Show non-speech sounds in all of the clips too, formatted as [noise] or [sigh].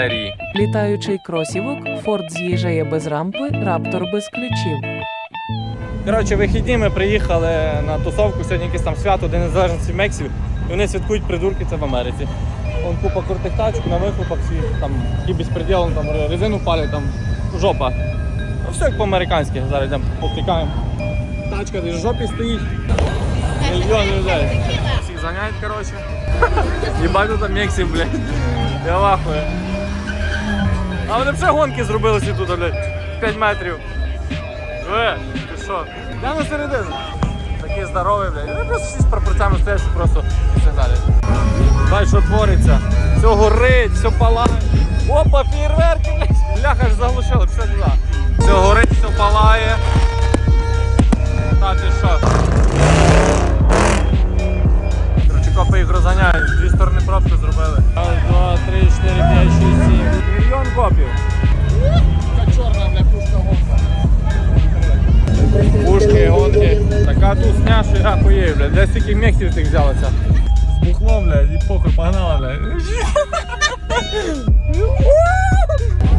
серії. Літаючий кросівок, Форд з'їжджає без рампи, раптор без ключів. Коротше, вихідні ми приїхали на тусовку, сьогодні якесь там свято, День незалежності Мексів. І вони святкують придурки, це в Америці. Вон купа крутих тачок на вихлопах всі, там і безпреділом, там резину палять, там жопа. Ну, все як по-американськи, зараз йдемо повтікаємо. Тачка десь в жопі стоїть. Мільйон людей. Всіх занять, коротше. Їбать там Мексів, блядь. Я вахую. А вони вже гонки зробили всі тут, блядь. 5 метрів. Е, ти що? Я на середину. Такий здоровий, блядь. Вони просто всі з прапорцями стоять, що просто і так далі. Бачиш, що твориться. Все горить, все палає. Опа, фейерверки, блядь. Бляха ж заглушили, все туди. Все горить, все палає. Та ти що? Короче, їх розганяють, дві сторони пробки зробили. Раз, два, три, чотири, п'ять, шість, сім. Мільйон копів. Така чорна, бля, пушка гонка. Пушки, гонки. Така тусня, що я хуєю, блядь. Де стільки мехів тих взялося. Збухло, блядь, і похуй, погнала, блядь.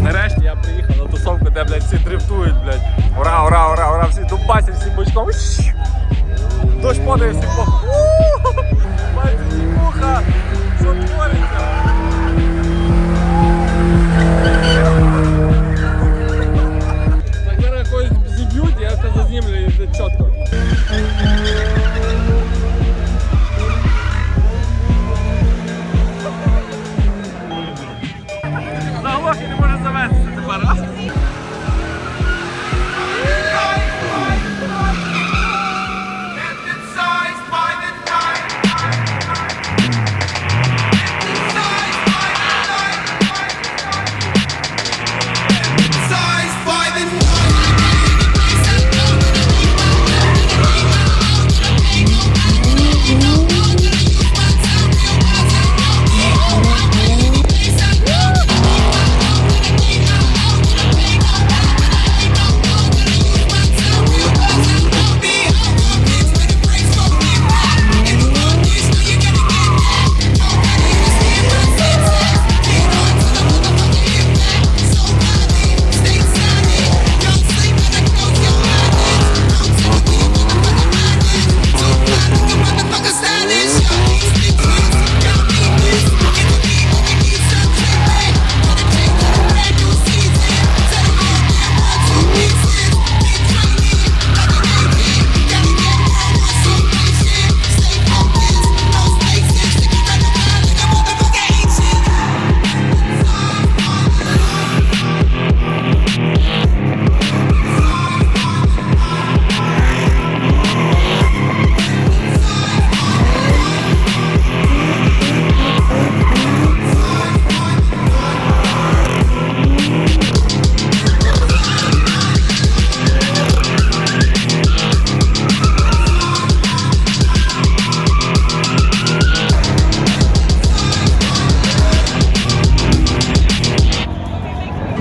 Нарешті я приїхав на тусовку, де, блядь, всі дрифтують, блядь. Ура, ура, ура, ура, всі дубасять, всі бочком. Дощ падає, всі похуй. Муха, що твориться? Так зараз зіб'ють, я це зазнімлю і чітко.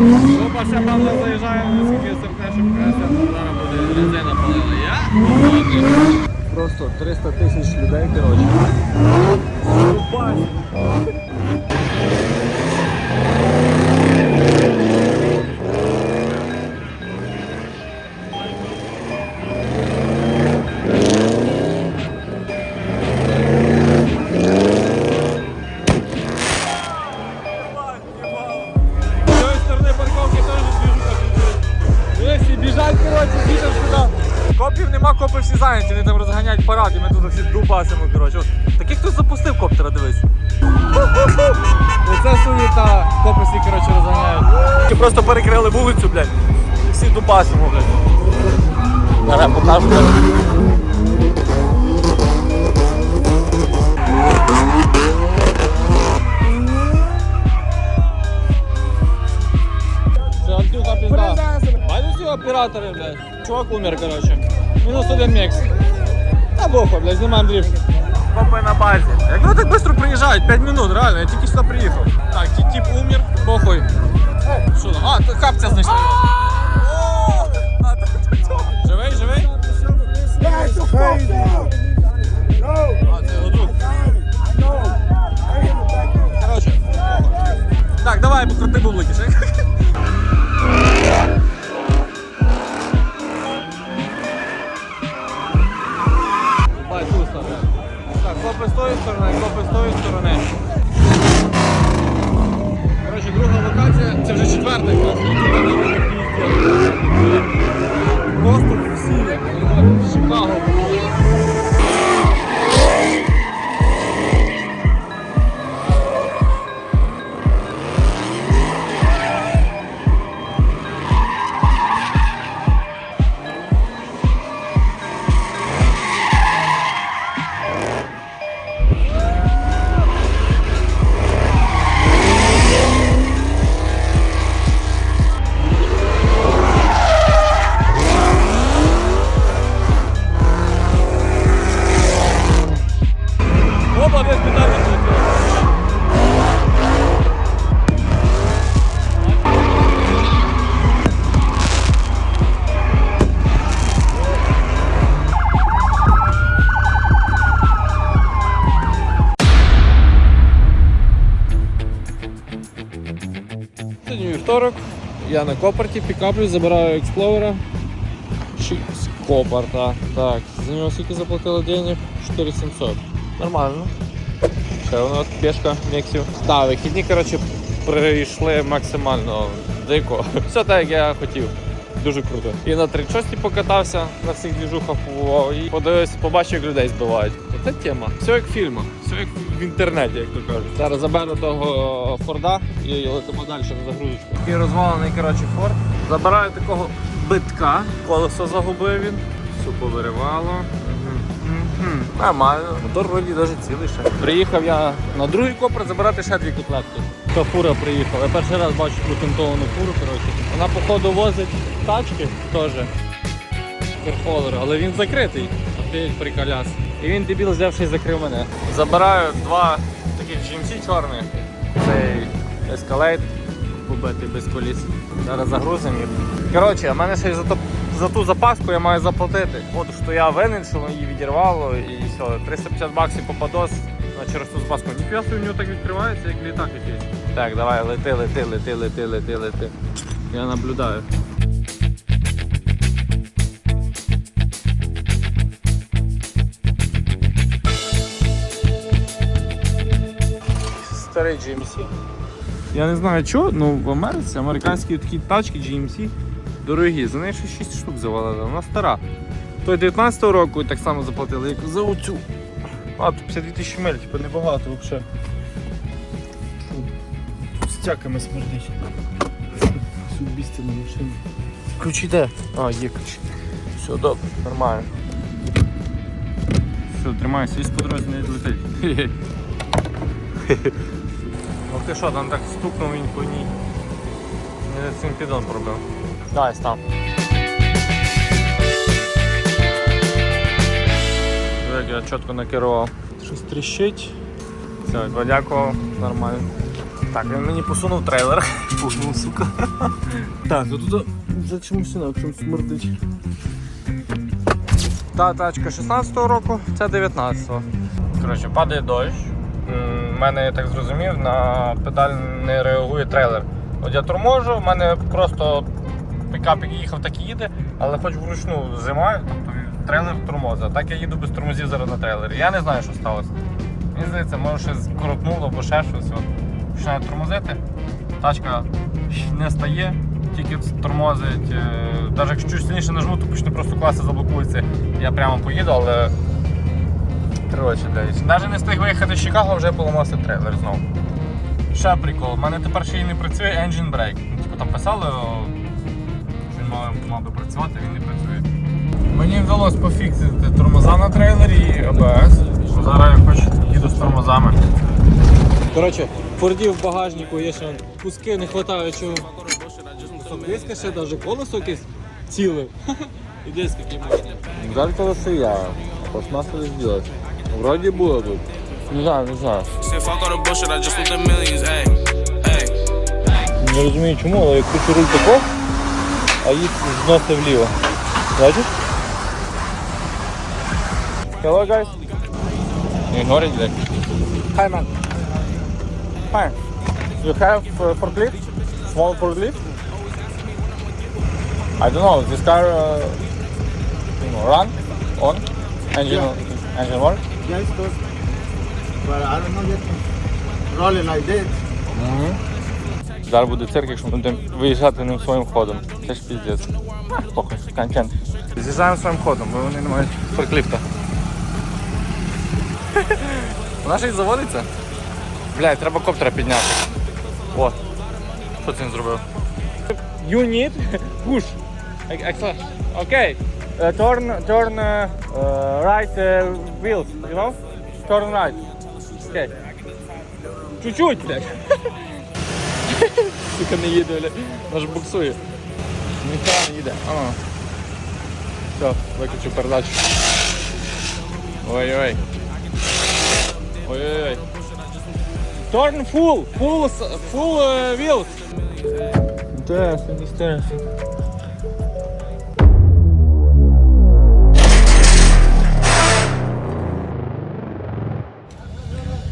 Опа, ще Павло заїжджає, наскільки сердечок красив, зараз буде резина палила. Я? Просто 300 тисяч людей, коротше. З запустив дивись. Оце суєта, копи коротше, розганяють. Просто перекрили вулицю, блядь. І всі дубасимо, блядь. Зараз покажу. Це Антюха пізда. Бачиш ці оператори, блядь. Чувак умер, коротше. Мінус один мекс. Та бохуй, блядь, знімаємо дрифт. Копи на базі. Як вони так швидко приїжджають? 5 минут, реально, я тільки сюди приїхав. Так, тип умер, похуй. Що там? А, то капця знайшли. Живий, живий? А, це його друг. Так, давай. давай, покрути бублики. Сторони, хлопець з тої сторони. Коротше, друга локація, це вже четверта Копарті пікаплю, забираю експловера. Чи з Копарта. Так, за нього скільки заплатили денег? 4700. Нормально. Ще воно пішка Мексів. Так, вихідні, коротше, прийшли максимально дико. [laughs] Все так, як я хотів. Дуже круто. І на 36 покатався, на всіх двіжухах побував і подивився, побачив, як людей збивають. Це тема. Все як в фільмах, все як в інтернеті, як то кажуть. Зараз заберу того Форда і летимо далі на загрузочку. Такий розвалений, коротше, Форд. Забираю такого битка. Колесо загубив він. Все повиривало. Нормально. Мотор вроді навіть цілий ще. Приїхав я на другий копр забирати ще дві котлетки. Та фура приїхала. Я перший раз бачу патентовану фуру, коротше. Вона походу возить тачки теж. Керхолер, але він закритий. Опять приколяс. І він дебіл взявши і закрив мене. Забираю два таких GMC чорних. Цей Escalade побитий без коліс. Зараз загрузимо їх. Коротше, а мене ще й за, за ту запаску я маю заплатити. От що я винен, що її відірвало і все. 350 баксів попадос на через ту запаску. Ніфіга в нього так відкривається, як літак якийсь. Так, давай, лети, лети, лети, лети, лети, лети. Я наблюдаю. Старий GMC. Я не знаю чого, ну в Америці американські такі тачки GMC дорогі. За неї ще 6 штук завалили, вона стара. Той 19-го року так само заплатили, як за оцю. А, тут 52 тисячі миль, типу небагато взагалі. Стяками смердить. Субісти на машині. Ключі де? А, є ключі. Все, добре, нормально. Все, тримайся, і по дорозі не летить. Ну ти що, там так стукнув він по ній. Не цим підон пробив. Давай, став. Я чітко накерував. Щось тріщить. Все, подякував, нормально. Так, він мені посунув трейлер. Пухнув, сука. Так, ну тут за чомусь інакшим смердить. Та тачка 16-го року, це 19-го. Коротше, падає дощ. Мене, я так зрозумів, на педаль не реагує трейлер. От я торможу, в мене просто пікап, їхав, так і їде, але хоч вручну зимаю, тобто трейлер тормозить. Так я їду без тормозів зараз на трейлері. Я не знаю, що сталося. Мені здається, може щось коротнуло або ще щось. От. Починаю тормозити, тачка не стає, тільки тормозить. Е, Навіть якщо чуть сильніше нажму, то почне просто класи заблокується. Я прямо поїду, але Коротше, десь. Навіть не встиг виїхати з Чикаго, вже поламався трейлер знову. Ще прикол, у мене тепер ще й не працює engine brake. Ну, Типу там писали, що він мав, мав би працювати, він не працює. Мені вдалося пофіксити тормоза на трейлері і АБС. Зараз я хоч їду з тормозами. Коротше, фордів в багажнику є ще куски, не вистачає чого. Диска ще навіть колесо якесь ціле. І диск який можна. Жаль, колеса я. Пластмассу сделать. Вроде было тут. Не знаю, не знаю. Не розумію чому, але я кручу руль тако, а їх зносить вліво. Бачиш? Hello guys. Не говорить, блядь. Hi man. Hi. You have uh, forklift? Small forklift? I don't know. This car uh, you know, run on engine yeah. engine work. Yes, those. But I don't know yet. Rolling like this. Зараз буде цирк, якщо ми будемо виїжджати ним своїм ходом. Це ж піздець. Похуй, контент. З'їжджаємо своїм ходом, бо вони не мають форкліфта. Вона ж і заводиться. Блядь, треба коптера підняти. О. Що це він зробив? You need [laughs] push. Excellent. Uh, turn turn uh, uh, right uh, wheels, you know? Turn right. Okay. Чуть-чуть, блядь. Сука, не їде, блядь. Ж буксує. Ніхто не їде. А. Все, виключу передачу. Ой-ой. Ой-ой-ой. Turn full, full, full uh, wheels. Interesting, interesting.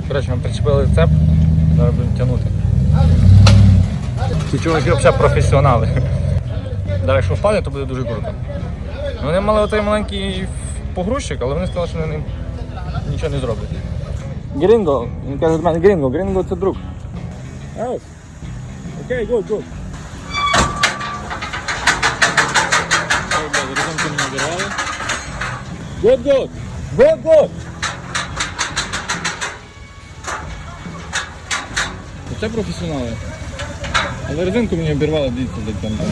Коротше, ми причепили цеп, зараз будемо тягнути. Ці чуваки взагалі професіонали. Зараз якщо впаде, то буде дуже круто. Вони мали оцей маленький погрузчик, але вони сказали, що вони нічого не зроблять. Грінго, він каже до мене Грінго, Грінго це друг. Окей, гуд, гуд. Good, good. Good, good. Це професіонали. Але резинку мені обірвали, дивіться, де там. там.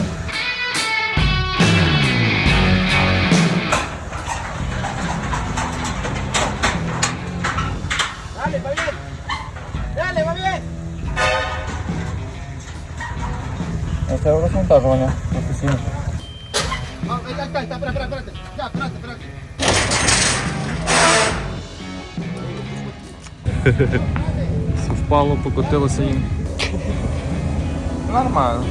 Це розвантажування професійне. No, ven acá, está, espera, впало, покотилося їм. Нормально.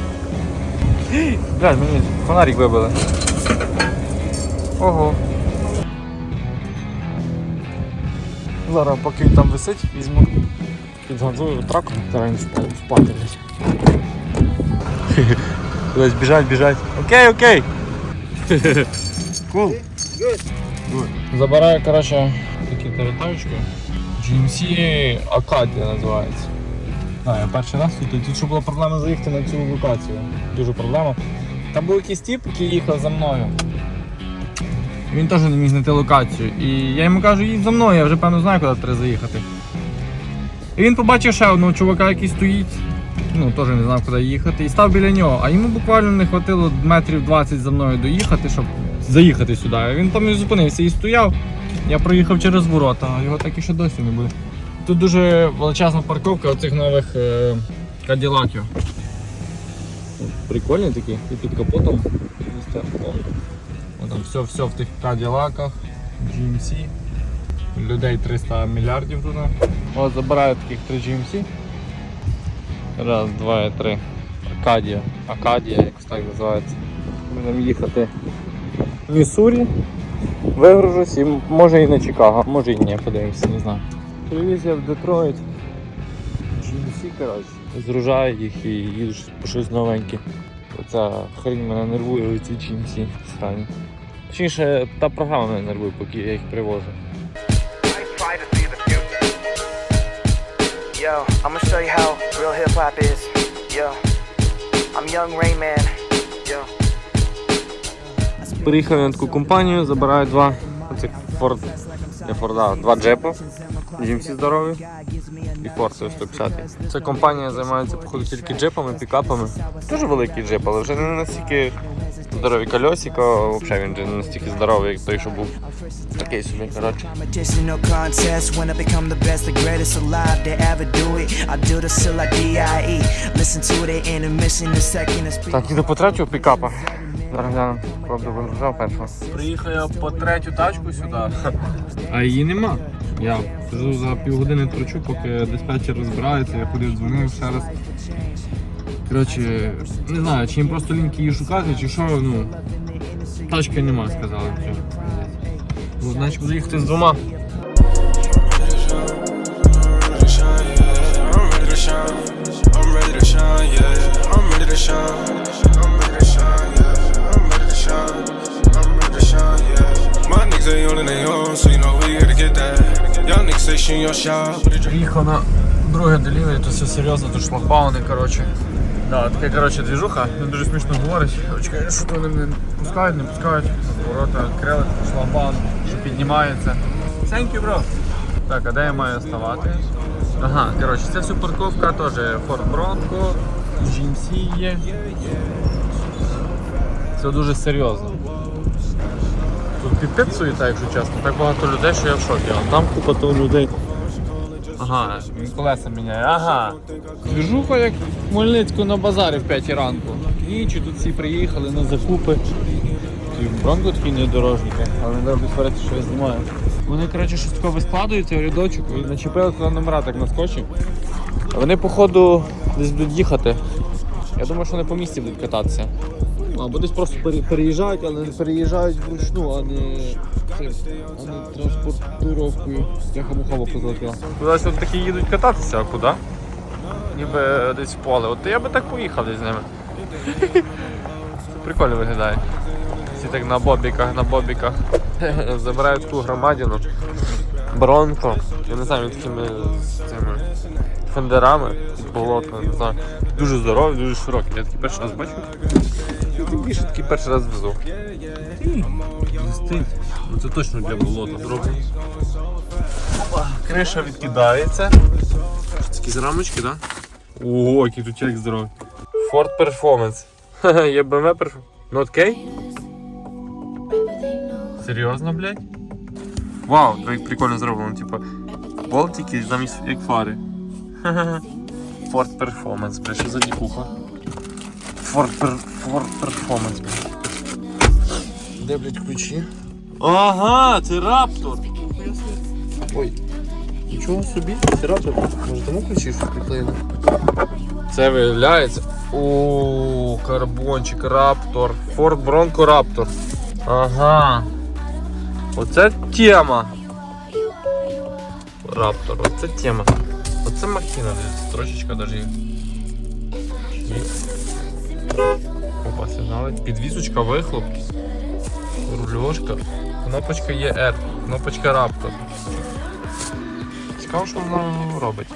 [gasps] Блядь, мені фонарик вибили. Ого. Зараз поки він там висить, візьму. Підгазую траком, зараз він впа- впаде. блядь. [laughs] Кудись біжать, біжать. Окей, окей. Кул. Забираю, коротше, такі територічки. GMC Acadia називається. А, я перший раз тут. Тут ще була проблема заїхати на цю локацію. Дуже проблема. Там був якийсь тип, який їхав за мною. Він теж не міг знайти локацію. І я йому кажу, їдь за мною, я вже певно знаю, куди треба заїхати. І він побачив ще одного чувака, який стоїть. Ну, теж не знав, куди їхати. І став біля нього. А йому буквально не хватило метрів 20 за мною доїхати, щоб заїхати сюди. Він там і зупинився і стояв. Я проїхав через ворота, його так і ще досі не буде. Тут дуже величезна парковка оцих нових е, каділаків. Прикольні такі, і під капотом. О, о, там все, все в тих каділаках, GMC. Людей 300 мільярдів туди. От забираю таких три GMC. Раз, два і три. Акадія. Акадія, якось так називається. Будемо їхати в Міссурі. Вигружусь і може і на Чикаго, може і ні, подивимося, не знаю. Привіз я в Детройт. GMC, коротше. Зружаю їх і їду щось- по щось новеньке. Оця хрень мене нервує, оці GMC срані. Точніше, та програма мене нервує, поки я їх привожу. Yo, I'ma show you how real hip hop is. Yo, I'm young Rain Man. Yo. Приїхав на таку компанію, забираю два оцих Ford, не Форда, два джепи. GMC здорові і Ford 150. Ця компанія займається походу тільки джипами, пікапами. Дуже великий джип, але вже не настільки здорові кольосика, взагалі він вже не настільки здоровий, як той, що був. Такий собі, коротше. Так, іду по третю пікапа. Зараз правда вигружав першого. Приїхав я по третю тачку сюди. А її нема. Я сижу за півгодини тручу, поки диспетчер розбирається, я ходив, дзвонив ще раз. Коротше, не знаю, чи їм просто лінки її шукати, чи що, ну. Тачки нема, сказали. Ну, Значить буду їхати з двома. I'm ready to shine, yeah. I'm ready to shine. they на друге делівері, то все серйозно, тут шлагбауни, коротше. Да, така коротше двіжуха, він дуже смішно говорить. Очка, що вони мене пускають, не пускають. Ворота відкрили, шлагбаун, що піднімається. Thank you, bro. Так, а де я маю ставати? Ага, коротше, це всю парковка, теж Ford Bronco, GMC є. Все дуже серйозно. Тут піпець суєта, якщо чесно. Так багато людей, що я в шокі. А Там купа то людей. Ага, він колеса міняє. Ага. Двіжуха як в Хмельницьку на базарі в 5 ранку. Нічі тут всі приїхали на закупи. Ті Бронко такі недорожники, але не треба сварити, що я знімаю. Вони, коротше, щось таке вискладуються в рядочок і начепили туди номера так на скотчі. А Вони, походу, десь будуть їхати. Я думаю, що вони по місті будуть кататися. Або десь просто пере- переїжджають, але переїжджають вручну, а не, цим, а не транспортировкою. Тяха-мухова позолотила. Кудись от такі їдуть кататися, а куди? Ніби десь в поле. От я би так поїхав десь з ними. [laughs] Прикольно виглядає. Всі так на бобіках, на бобіках. [laughs] Забирають таку громадину. Бронко. Я не знаю, такими з цими фендерами, болото, не знаю. Дуже здоровий, дуже широкий. Я такий перший раз бачу. Тим більше такий перший раз везу. Блистить. Ну це точно для болота зроблено. Криша відкидається. Це якісь рамочки, так? Да? Ого, який тут челік здоровий. Ford Performance. Ха-ха, [laughs] Є BMW Performance. Not K? Серйозно, блядь? Вау, як прикольно зроблено, типа. Болтики замість як фари. Ха-ха. [laughs] Ford Performance, блядь, що за дікуха? Ford, per, Ford Performance, блядь. Де, блядь, ключі? Ага, це Раптор. Ой, нічого собі, це Раптор. Може тому ключі що приклеїли? Це виявляється. О, карбончик, Раптор. Ford Bronco Raptor. Ага. Оце тема. Раптор, оце тема. Оце махіна, трошечка даже. Опа, сигналить. Підвісочка, вихлоп. Рульошка. Кнопочка є R. Кнопочка Raptor. Цікаво, що вона робить.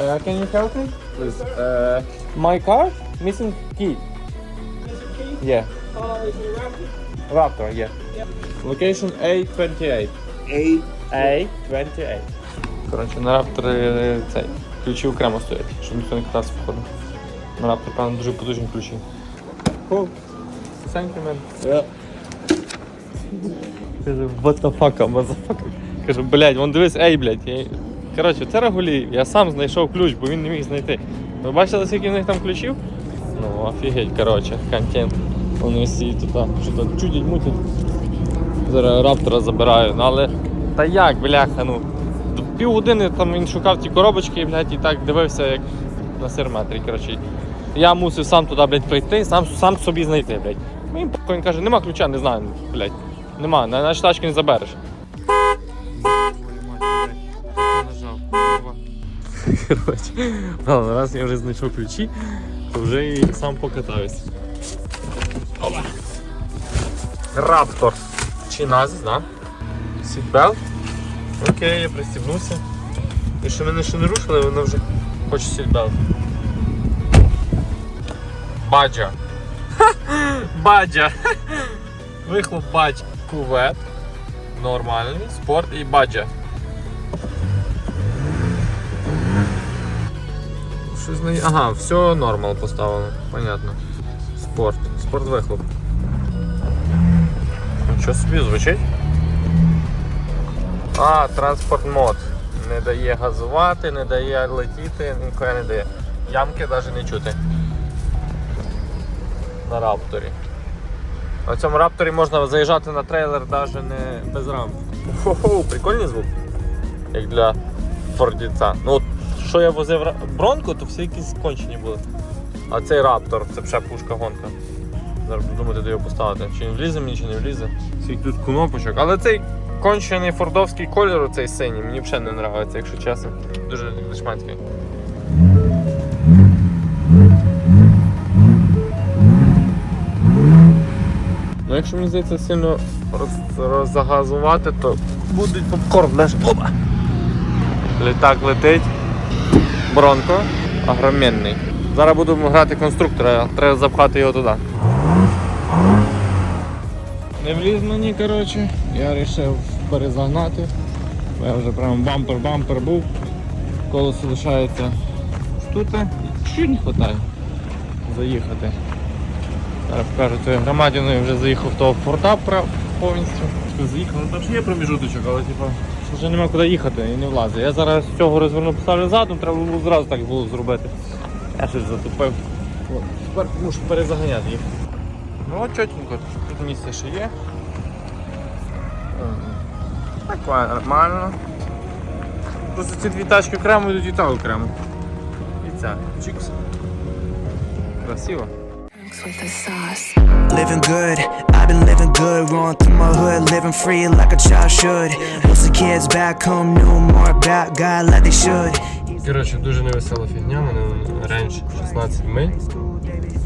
Uh, can you help me, please? Uh, my car missing key. Missing key? Yeah. Raptor, yeah. Location A28. A. A28. Коротше, на Raptor е, цей. Ключі окремо стоять, щоб ніхто не катався походу. На певно, дуже потужні ключі. Cool. Thank you, man. Yeah. Каже, what the fuck, motherfucker. Каже, блядь, вон дивись, ей, блядь. Я... Коротше, це Рагулі, я сам знайшов ключ, бо він не міг знайти. Ви бачили, скільки в них там ключів? Ну, офігеть, коротше, контент. Вони всі тут, що то чудять, мутять. Зараз раптора забираю, ну але. Та як, бляха, ну. До Півгодини там він шукав ті коробочки, блядь, і так дивився, як на сирметрі, коротше. Я мусив сам туди, блядь, прийти, сам, сам собі знайти, блядь. Він похуй, каже, нема ключа, не знаю, блядь. Нема, на наші тачки не забереш. Коротше, ладно, раз я вже знайшов ключі, то вже і сам покатаюсь. Опа. Раптор. Чи назис, да? Сітбелт. Окей, я пристібнувся. І що мене ще не рушили, воно вже хоче сітбелт. Баджа. [laughs] Баджа. [laughs] Вихлоп бадж. Кувет. Нормальний. Спорт і баджа. Щось не... Ага, все нормал поставлено. Понятно. Спорт. Спорт вихлоп. Нічого собі звучить? А, транспорт мод. Не дає газувати, не дає летіти, ніколи не дає. Ямки навіть не чути. На рапторі. На цьому рапторі можна заїжджати на трейлер навіть не без рам. Хо-хо, прикольний звук. Як для фордіця. Ну от, що я возив бронку, то всі якісь кончені були. А цей раптор, це ще пушка гонка. Зараз буду думати, де його поставити. Чи він влізе мені, чи не влізе. Скільки тут кнопочок. Але цей кончений фордовський кольор, цей синій, мені взагалі не подобається, якщо чесно. Дуже дешманський. Ну, якщо мені здається сильно роз, роззагазувати, то будуть попкорн даже. Опа! Літак летить. Бронко. Огроменний. Зараз будемо грати конструктора, треба запхати його туди. Не вліз мені, коротше. Я вирішив перезагнати. Я вже прям бампер-бампер був. Колесо лишається тут. Чуть не вистачає заїхати. Зараз покажу громадяною вже заїхав в того форта повністю. Заїхав, ну там ще є проміжуточок, але типу, вже нема куди їхати і не влазить. Я зараз цього розверну поставлю задом, треба було зразу так було зробити. Я щось затупив. От, Тепер мушу перезаганяти їх. Ну от чотенько, тут місце ще є. Так, нормально. Просто ці дві тачки окремо йдуть і та окремо. І ця. Чікс. Красиво. With the sauce. Living good, I've been living good, rolling through my hood, living free like a child should. Most of the kids back home knew more about God like they should. Коротше, дуже невесела фігня, мене рейндж 16 миль.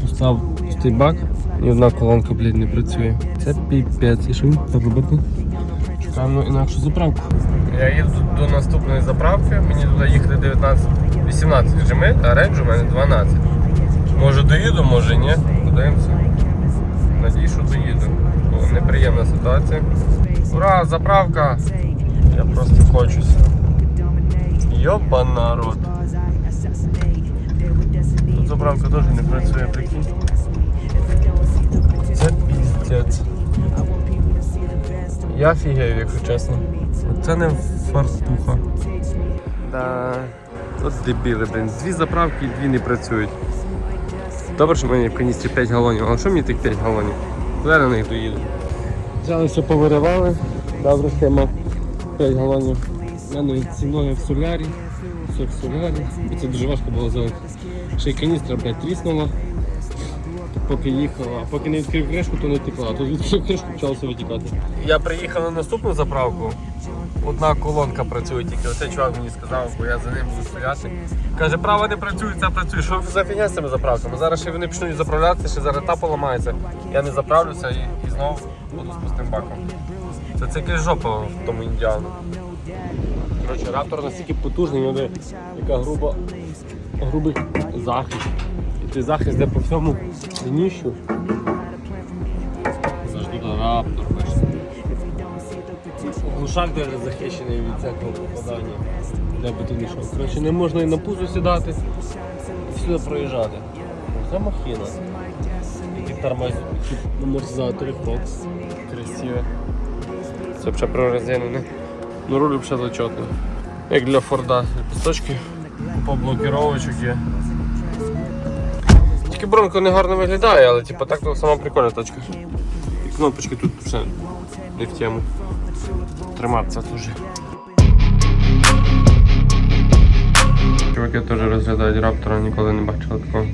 Постав пустий бак і одна колонка, блядь, не працює. Це піпець, і що він так робити? Шукаємо інакшу заправку. Я їду до наступної заправки, мені туди їхати 19, 18 вже миль, а рейндж у мене 12. Може доїду, може ні. Подивимося. Надію, що доїду. Бо неприємна ситуація. Ура, заправка! Я просто хочусь. Йоба народ. Тут заправка теж не працює, прикинь. Це піздець. Я фігею, якщо чесно. Це не фартуха. Да. От дебіли, блин. Дві заправки і дві не працюють. Добре, що в мене в каністрі 5 галонів, але що мені тих 5 галонів? Я на них доїду? Взяли все повиривали. Добра схема. 5 галонів. У мене ці ноги в солярі. Все в солярі. І це дуже важко було зробити. Ще й каністра, блядь, тріснула. Поки їхала, а поки не відкрив кришку, то не текла. А тут відкрив кришку, почалося витікати. Я приїхав на наступну заправку. Одна колонка працює тільки. Оцей чувак мені сказав, бо я за ним буду стояти. Каже, права не працює, ця працює. Що за фігня з цими заправками? Зараз ще вони почнуть заправлятися, ще зараз та поламається. Я не заправлюся і, і знову буду з пустим баком. Це це якась жопа в тому індіану. Коротше, раптор настільки потужний, нього яка груба, грубий захист. І той захист де по всьому дніщу. Завжди раптор бачите. Глушак даже захищений від всякого попадання. Де би ти не йшов. Коротше, не можна і на пузо сідати, і сюди проїжджати. Це махіна. Які тормозять, амортизатори, фокс. Красиве. Це взагалі прорезинене. Ну руль взагалі зачетний. Як для Форда. Пісточки по блокіровочок є. Тільки бронко не гарно виглядає, але типу, так то сама прикольна тачка. І кнопочки тут все не в тему. Триматися дуже. Чуваки теж розглядають раптора, ніколи не бачили такого.